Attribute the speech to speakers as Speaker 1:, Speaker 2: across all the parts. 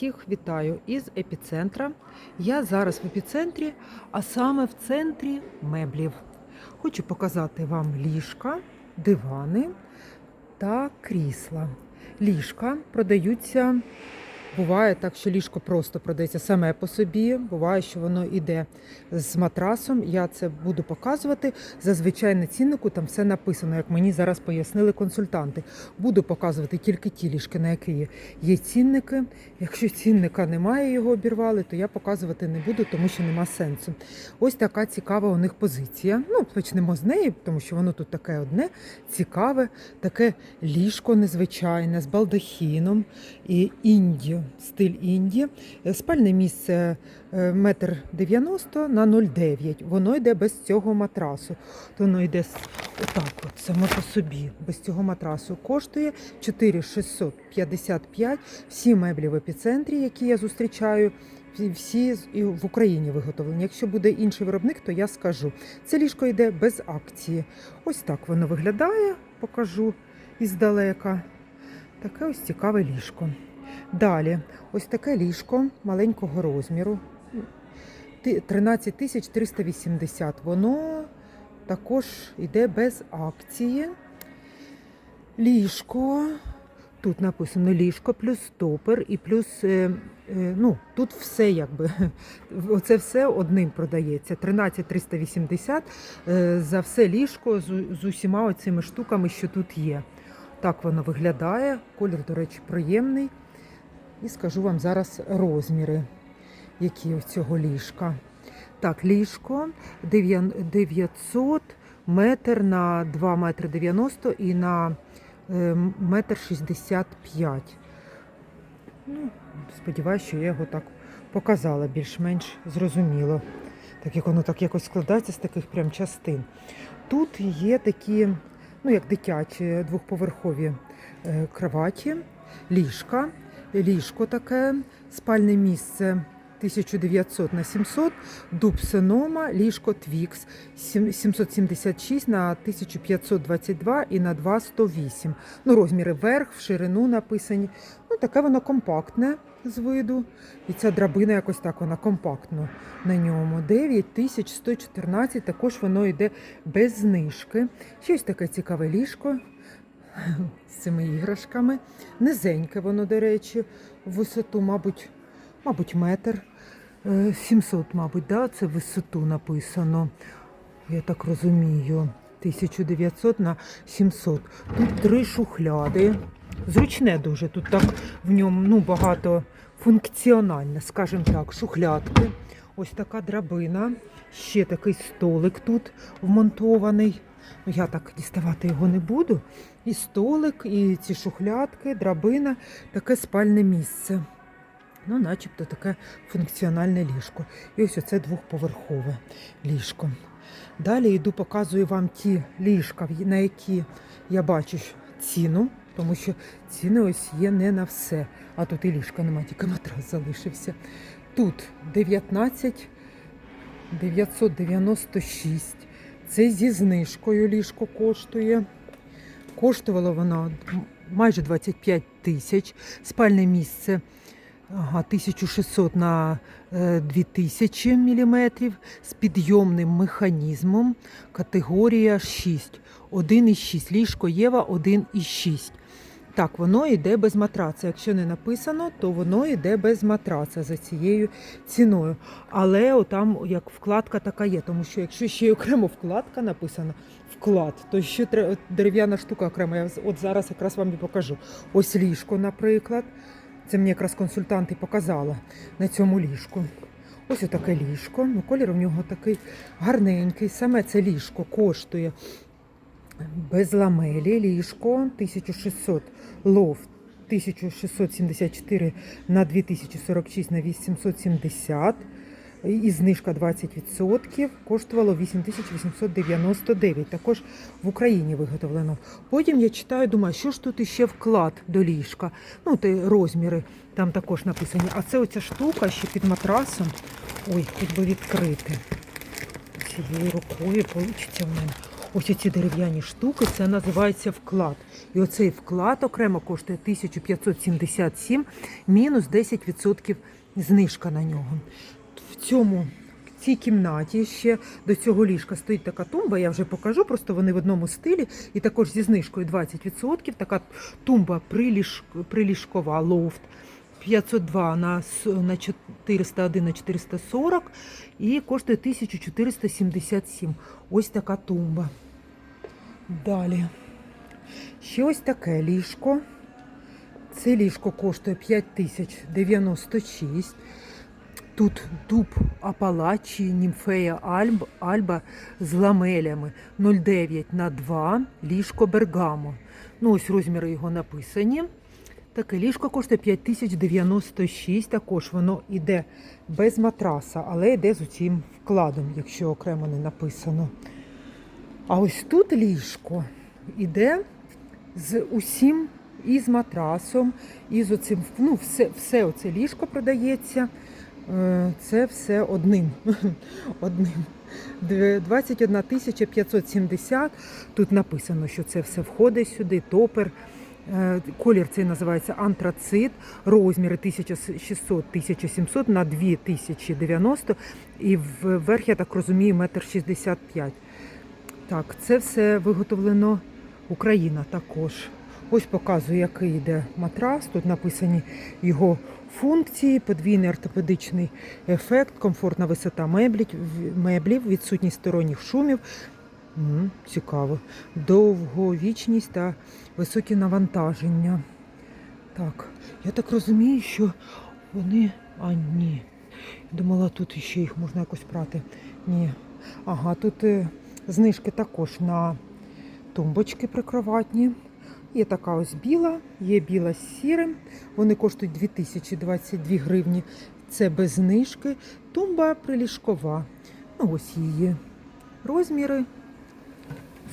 Speaker 1: всіх вітаю із епіцентра. Я зараз в епіцентрі, а саме в центрі меблів. Хочу показати вам ліжка, дивани та крісла. Ліжка продаються. Буває так, що ліжко просто продається саме по собі. Буває, що воно йде з матрасом. Я це буду показувати. Зазвичай на ціннику там все написано, як мені зараз пояснили консультанти. Буду показувати тільки ті ліжки, на які є, цінники. Якщо цінника немає, його обірвали, то я показувати не буду, тому що нема сенсу. Ось така цікава у них позиція. Ну, почнемо з неї, тому що воно тут таке одне цікаве, таке ліжко незвичайне з балдахіном і інді, стиль інді. Е, Спальне місце е, метр дев'яносто на 0,9. Воно йде без цього матрасу. То воно йде отак, от, само по собі, без цього матрасу. Коштує 4655. Всі меблі в епіцентрі, які я зустрічаю. всі- в Україні виготовлені. Якщо буде інший виробник, то я скажу. Це ліжко йде без акції. Ось так воно виглядає, покажу іздалека. Таке ось цікаве ліжко. Далі, ось таке ліжко маленького розміру. Ти- 13 тисяч 380. Воно також йде без акції. Ліжко. Тут написано ліжко плюс стопер і плюс. Е, е, ну, тут все якби. Оце все одним продається. 13 380 е, за все ліжко з усіма оцими штуками, що тут є. Так воно виглядає. Колір, до речі, приємний. І скажу вам зараз розміри, які у цього ліжка. Так, ліжко 900 метр на 2 метри 90 і на е, метр 65. Ну, сподіваюся, що я його так показала більш-менш зрозуміло. Так як воно так якось складається з таких прям частин. Тут є такі, ну як дитячі двохповерхові е, кроваті, ліжка, ліжко таке, спальне місце 1900 на 700, дуб Сенома, ліжко Твікс сім- 776 на 1522 і на 2108. Ну, розміри вверх, в ширину написані. Ну, таке воно компактне з виду. І ця драбина якось так вона компактно на ньому. 9114, також воно йде без знижки. Ще ось таке цікаве ліжко з цими іграшками. Низеньке воно, до речі, в висоту, мабуть, мабуть, метр. Е, 700, мабуть, да, це висоту написано. Я так розумію. 1900 на 700. Тут три шухляди. Зручне дуже. Тут так в ньому ну, багато функціональне, скажімо так, шухлядки. Ось така драбина. Ще такий столик тут вмонтований. Я так діставати його не буду. І столик, і ці шухлядки, драбина, таке спальне місце. Ну, начебто таке функціональне ліжко. І ось оце двохповерхове ліжко. Далі йду, показую вам ті ліжка, на які я бачу ціну, тому що ціни ось є не на все. А тут і ліжка немає, тільки матрас залишився. Тут 19 996. Це зі знижкою ліжко коштує. Коштувало воно майже 25 тисяч. Спальне місце ага, 1600 на е, 2000 мм з підйомним механізмом. Категорія 6. 1,6. Ліжко Єва 1,6. Так, воно йде без матраца. Якщо не написано, то воно йде без матраца за цією ціною. Але там як вкладка така є, тому що якщо ще й окремо вкладка написана, вклад, то ще дерев'яна штука окрема. Я от зараз якраз вам і покажу. Ось ліжко, наприклад. Це мені якраз консультанти показала на цьому ліжку. Ось отаке ліжко. Ну, колір у нього такий гарненький. Саме це ліжко коштує без ламелі ліжко 1600 лофт 1674 на 2046 на 870 і знижка 20%, коштувало 8899. Також в Україні виготовлено. Потім я читаю, думаю, що ж тут іще вклад до ліжка. Ну, те розміри там також написані. А це оця штука ще під матрасом. Ой, хоч би відкрити. Цією рукою вийде в мене. Ось ці дерев'яні штуки, це називається вклад. І оцей вклад окремо коштує 1577, мінус 10% знижка на нього. В цьому в цій кімнаті ще до цього ліжка стоїть така тумба, я вже покажу, просто вони в одному стилі, і також зі знижкою 20%. Така тумба приліж, приліжкова лофт 502 на, на 401 на 440 і коштує 1477. Ось така тумба. Далі. Ще ось таке ліжко. Це ліжко коштує 5096. Тут дуб Апалачі, німфея Альб, Альба з ламелями 0,9 на 2, ліжко Бергамо. Ну, ось розміри його написані. Таке ліжко коштує 5096. Також воно йде без матраса, але йде з цим вкладом, якщо окремо не написано. А ось тут ліжко йде з усім і з матрасом, і з оцим, ну, все, все оце ліжко продається. Е, Це все одним. одним. 21 570. Тут написано, що це все входить сюди, топер. Е, Колір цей називається антрацит, розміри 1600-1700 на 2090 і вверх, я так розумію, метр 65. Так, це все виготовлено Україна також. Ось показую, який йде матрас. Тут написані його функції, подвійний ортопедичний ефект, комфортна висота меблів відсутність сторонніх шумів. М, цікаво. Довговічність та високі навантаження. Так, я так розумію, що вони. А, ні. Думала, тут ще їх можна якось прати. Ні. Ага, тут е, знижки також на тумбочки прикроватні. Є така ось біла, є біла з сірим. Вони коштують 2022 гривні. Це без знижки. Тумба приліжкова. Ну, ось її розміри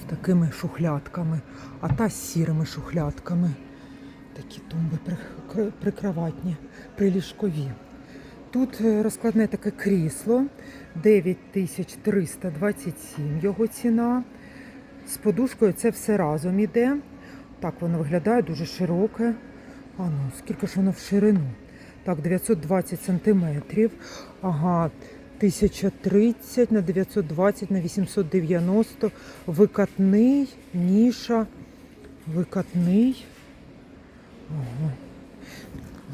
Speaker 1: з такими шухлядками, а та з сірими шухлядками. Такі тумби при- прикроватні, приліжкові. Тут е, розкладне таке крісло 9327 його ціна. З подушкою це все разом іде. Так воно виглядає дуже широке. А ну, скільки ж воно в ширину? Так, 920 сантиметрів. Ага, 1030 на 920 на 890. Викатний, ніша, викатний. Ага.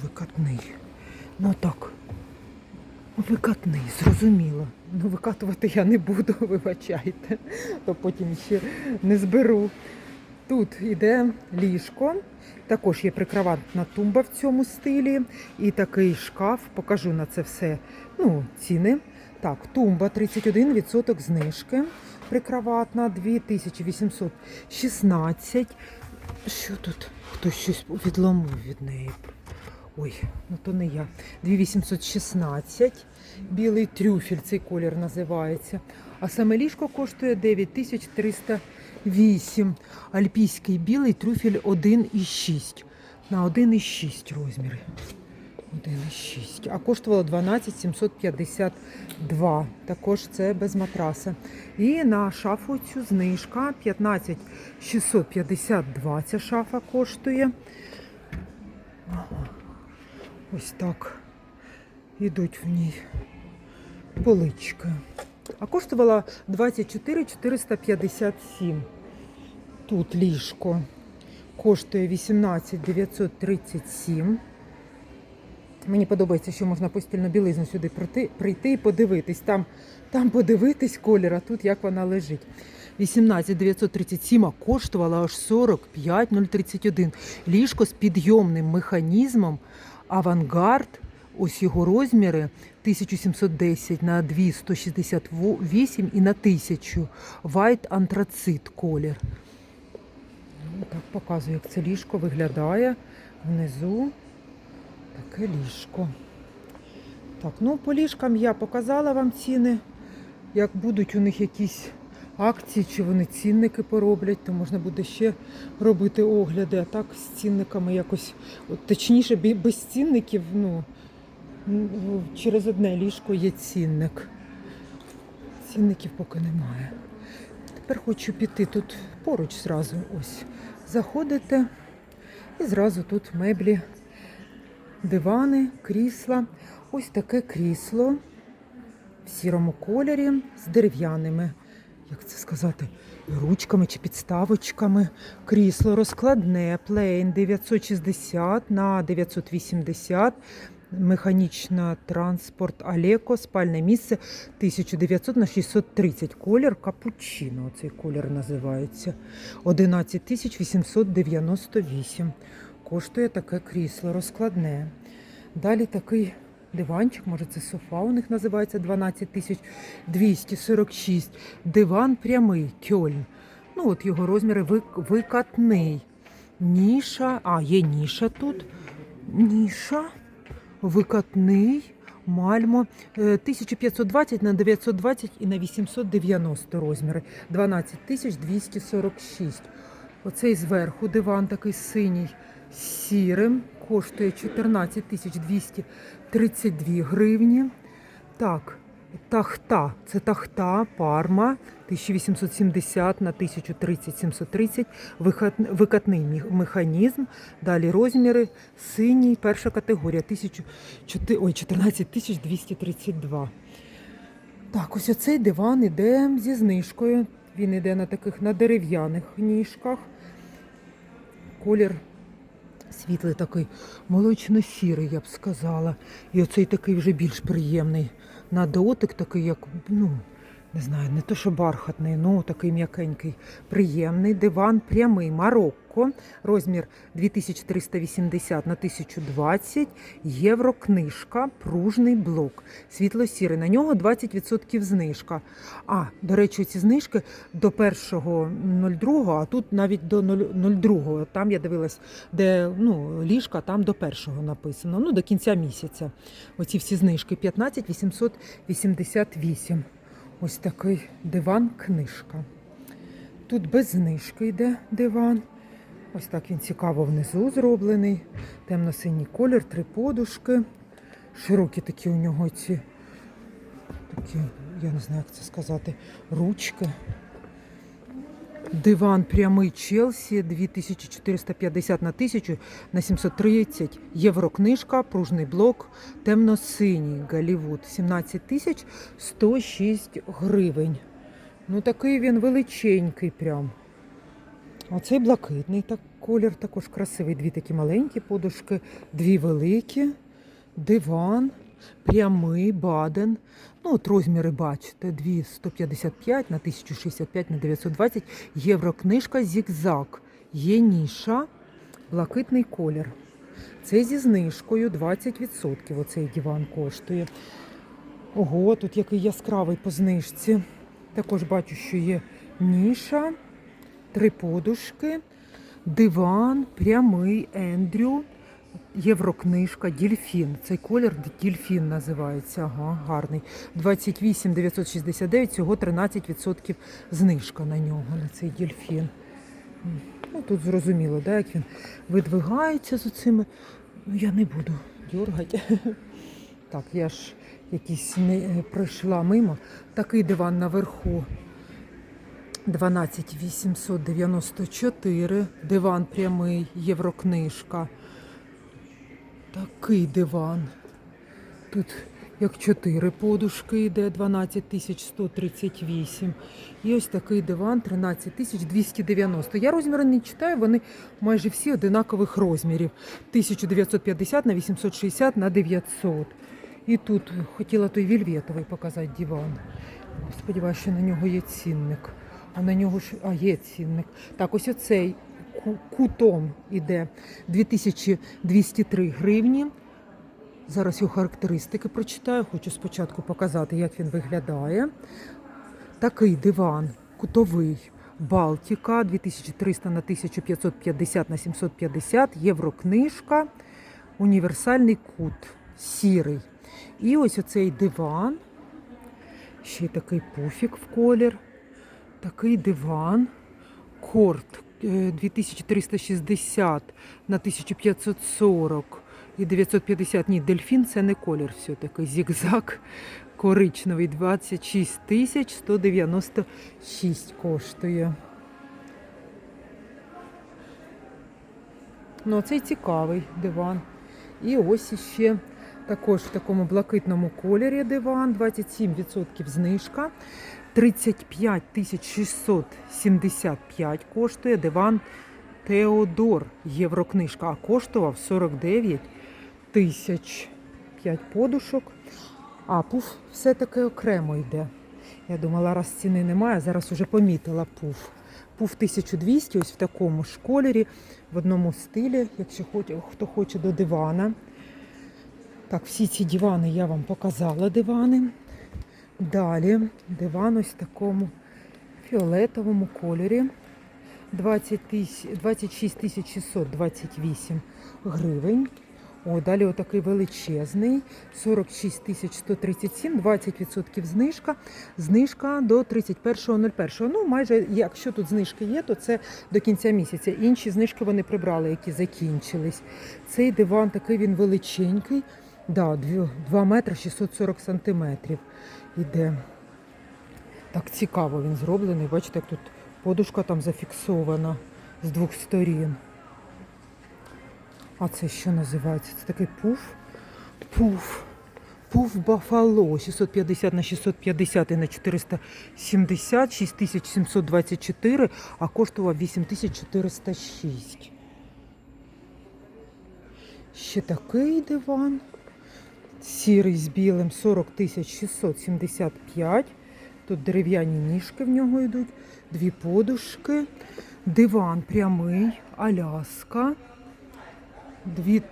Speaker 1: Викатний. Ну так. Викатний, зрозуміло. Ну, викатувати я не буду, вибачайте, то потім ще не зберу. Тут іде ліжко, також є прикроватна тумба в цьому стилі і такий шкаф. Покажу на це все ну, ціни. Так, тумба 31% знижки. Прикроватна 2816. Що тут? Хтось щось відломив від неї. Ой, ну то не я. 2816. Білий трюфель, цей колір називається. А саме ліжко коштує 9308. Альпійський білий трюфель 1,6. На 1,6 розміри. 1,6. А коштувало 12 752. Також це без матраса. І на шафу цю знижка 15 652 ця шафа коштує. Ось так йдуть в ній полички. А коштувала 24 457. Тут ліжко коштує 18 937. Мені подобається, що можна постільну білизну сюди прийти, і подивитись. Там, там подивитись колір, а тут як вона лежить. 18 937, а коштувала аж 45 031. Ліжко з підйомним механізмом Авангард. Ось його розміри 1710 на 268 і на 1000. Вайт антрацит колір. Ну, Так показую, як це ліжко виглядає внизу. Таке ліжко. Так, ну по ліжкам я показала вам ціни. Як будуть у них якісь акції, чи вони цінники пороблять, то можна буде ще робити огляди. А так з цінниками якось, от, точніше, без цінників, ну, через одне ліжко є цінник. Цінників поки немає. Тепер хочу піти тут поруч зразу. Ось. Заходите і зразу тут меблі, дивани, крісла. Ось таке крісло в сірому кольорі з дерев'яними, як це сказати, ручками чи підставочками. Крісло розкладне, плейн 960 на 980. Механічна транспорт Алеко, спальне місце 1900 на 630. Колір капучино. Цей колір називається. 11 898. Коштує таке крісло розкладне. Далі такий диванчик, може це софа у них називається 12 246. Диван прямий, кьольн. Ну от його розміри вик- викатний. Ніша, а є ніша тут. Ніша, викатний, мальмо. Е, 1520 на 920 і на 890 розміри. 12 246. Оцей зверху диван такий синій сірим. Коштує 14 232 гривні. Так, тахта. Це тахта, парма 1870 на 1030 730. Викатний механізм. Далі розміри. Синій, перша категорія 1004 ой, 14 232. Так, ось оцей диван іде зі знижкою. Він іде на таких на дерев'яних ніжках. Колір світлий такий, молочно-сірий, я б сказала. І оцей такий вже більш приємний. На дотик такий, як, ну, не знаю, не то, що бархатний, ну такий м'якенький, приємний. Диван прямий, Марокко, розмір 2380 на 1020, євро книжка, пружний блок, світло-сірий. На нього 20% знижка. А, до речі, ці знижки до 1.02, а тут навіть до 0.02. Там я дивилась, де ну, ліжка, там до першого написано. Ну, до кінця місяця. Оці всі знижки 15 888. Ось такий диван-книжка. Тут без знижки йде диван. Ось так він цікаво внизу зроблений. Темно-синій колір, три подушки. Широкі такі у нього ці такі, я не знаю, як це сказати, ручки. Диван прямий Челсі 2450 на 1000 на 730 євро книжка, пружний блок, темно-синій Голлівуд 17 тисяч 106 гривень. Ну такий він величенький прям. Оцей блакитний так, колір також красивий. Дві такі маленькі подушки, дві великі, диван, прямий, баден. Ну, от розміри бачите, 255 на 1065 на 920 євро зігзаг. Є ніша, блакитний колір. Це зі знижкою 20%. Оцей диван коштує. Ого, тут який яскравий по знижці. Також бачу, що є ніша, три подушки, диван, прямий Ендрю, єврокнижка, дільфін. Цей колір дільфін називається. Ага, гарний. 28 969, всього 13% знижка на нього, на цей дільфін. Ну, тут зрозуміло, да, як він видвигається з оцими. Ну, я не буду дергати. Так, я ж якийсь не е, пройшла мимо. Такий диван наверху 12 894. Диван прямий, єврокнижка. Такий диван. Тут як 4 подушки йде 12 138. І ось такий диван 13 290. Я розміри не читаю, вони майже всі одинакових розмірів. 1950 на 860 на 900. І тут хотіла той вільветовий показати диван. Сподіваюся, що на нього є цінник. А на нього ж а є цінник. Так, ось оцей кутом іде 2203 гривні. Зараз його характеристики прочитаю. Хочу спочатку показати, як він виглядає. Такий диван кутовий Балтіка 2300 на 1550 на 750, єврокнижка, універсальний кут, сірий. І ось оцей диван, ще й такий пуфік в колір, такий диван, корт 2360 на 1540, І 950, ні, дельфін це не колір все-таки. Зігзаг коричневий 26 196 коштує. Ну, цей цікавий диван. І ось іще також в такому блакитному кольорі диван, 27% знижка. 35 675 коштує диван Теодор Єврокнижка, а коштував 49 тисяч. 5 подушок. А пуф все-таки окремо йде. Я думала, раз ціни немає, зараз уже помітила пуф. Пуф 1200, ось в такому ж кольорі, в одному стилі, якщо хто хоче до дивана. Так, всі ці дивани я вам показала дивани. Далі диван ось в такому фіолетовому кольорі. 20 26 628 гривень. О, далі отакий величезний, 46 137, 20% знижка. Знижка до 31.01. Ну, майже, якщо тут знижки є, то це до кінця місяця. Інші знижки вони прибрали, які закінчились. Цей диван такий він величенький. Да, 2 метри 640 сантиметрів іде. Так цікаво він зроблений. Бачите, як тут подушка там зафіксована з двох сторін. А це що називається? Це такий пуф. Пуф. Пуф Бафало 650 на 650 і на 470, 6724, а коштував 8406. Ще такий диван. Сірий з білим 40 675. Тут дерев'яні ніжки в нього йдуть, дві подушки, диван прямий, Аляска.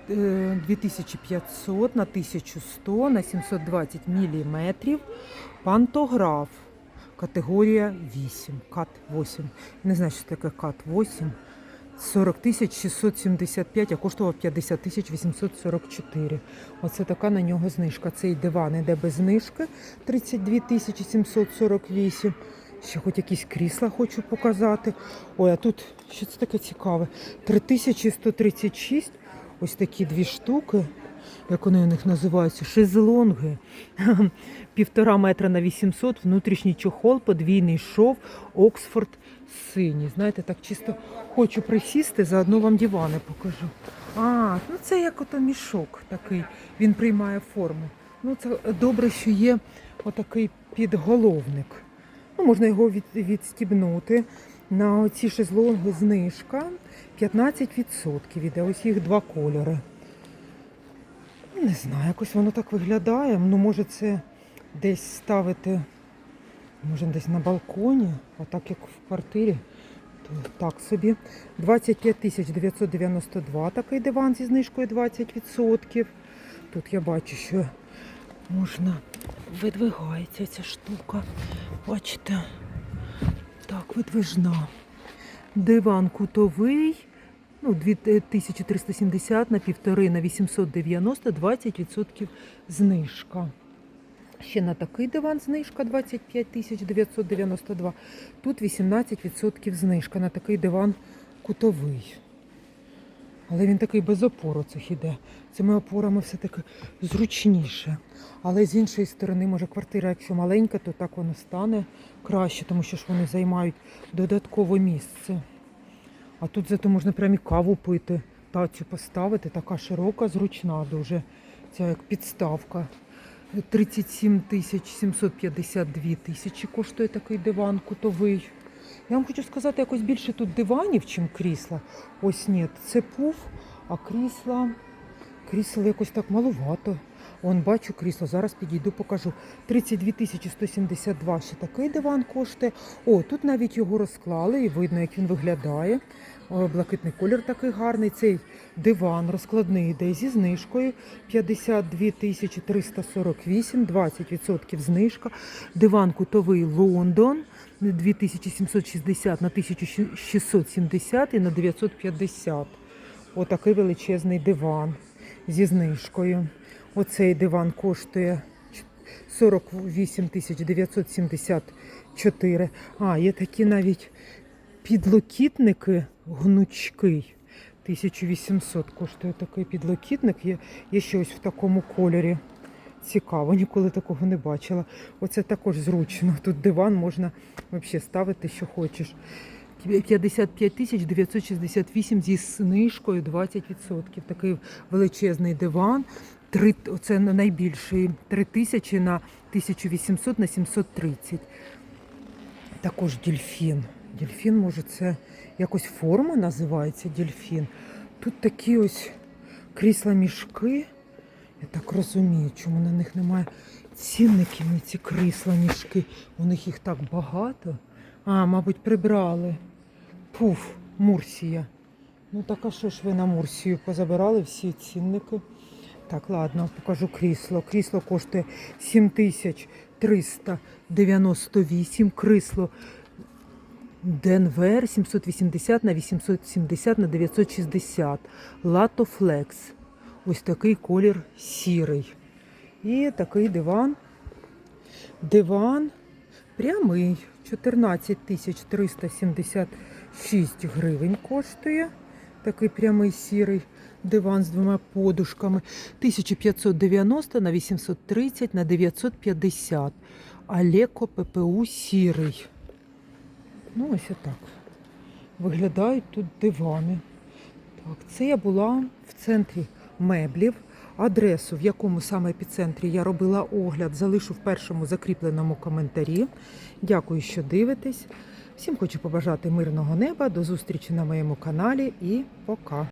Speaker 1: Е, 2500 на 1100 на 720 міліметрів. Пантограф. Категорія 8. Кат 8. Не знаю, що таке кат 8. 40 тисяч 675, а коштував 50 тисяч 844. Оце така на нього знижка. Цей диван іде без знижки 32 тисячі 748. Ще хоч якісь крісла хочу показати. Ой, а тут що це таке цікаве? 3136. Ось такі дві штуки, як вони у них називаються, шезлонги. Півтора метра на 800, внутрішній чохол, подвійний шов, Оксфорд синій. Знаєте, так чисто хочу присісти, заодно вам дивани покажу. А, ну це як ото мішок такий, він приймає форму. Ну це добре, що є отакий підголовник. Ну, можна його від, відстібнути. На оці шезлонги знижка 15% іде. Ось їх два кольори. Не знаю, якось воно так виглядає. Ну, може, це десь ставити, може, десь на балконі, а так як в квартирі, то так собі. 25 тисяч 992 такий диван зі знижкою 20%. Тут я бачу, що можна видвигається ця штука. Бачите? Так, видвижна. Диван кутовий. Ну, 2370 на півтори на 890, 20% знижка. Ще на такий диван знижка 25 992. Тут 18% знижка на такий диван кутовий. Але він такий без опору цих іде. Цими опорами все-таки зручніше. Але з іншої сторони, може, квартира, якщо маленька, то так воно стане краще, тому що ж вони займають додаткове місце. А тут зато можна прямо і каву пити, тацю поставити, така широка, зручна дуже. Ця як підставка. 37 тисяч 752 тисячі коштує такий диван кутовий. Я вам хочу сказати, якось більше тут диванів, чим крісла. Ось ні, це пуф, а крісла, крісла якось так малувато. Вон бачу крісло, зараз підійду, покажу. 32 тисячі 172 ще такий диван коштує. О, тут навіть його розклали і видно, як він виглядає. О, Блакитний колір такий гарний. Цей диван розкладний йде зі знижкою 52 тисячі 348, 20% знижка. Диван кутовий Лондон 2760 на 1670 і на 950. Отакий величезний диван зі знижкою. Оцей диван коштує 48 тисяч 974. А, є такі навіть підлокітники гнучки 1800 коштує такий підлокітник. Є, є щось в такому кольорі. Цікаво, ніколи такого не бачила. Оце також зручно. Тут диван можна взагалі ставити, що хочеш. 55 тисяч 968 зі знижкою 20%. Такий величезний диван. Три, оце на- найбільший 3 тисячі на 1800 на 730. Також дельфін. Дельфін, може, це якось форма називається дельфін. Тут такі ось крісла мішки. Я так розумію, чому на них немає цінників на ці крісла мішки. У них їх так багато. А, мабуть, прибрали. Пуф, Мурсія. Ну так а що ж ви на Мурсію позабирали всі цінники? Так, ладно, покажу крісло. Крісло коштує 7398. Крісло Денвер 780 на 870 на 960. Лато Флекс. Ось такий колір сірий. І такий диван. Диван прямий. 14 376 гривень коштує. Такий прямий сірий диван з двома подушками. 1590 на 830 на 950. Алеко ППУ сірий. Ну, ось отак. Виглядають тут дивани. Так, це я була в центрі меблів. Адресу, в якому саме епіцентрі я робила огляд, залишу в першому закріпленому коментарі. Дякую, що дивитесь. Всім хочу побажати мирного неба. До зустрічі на моєму каналі і пока.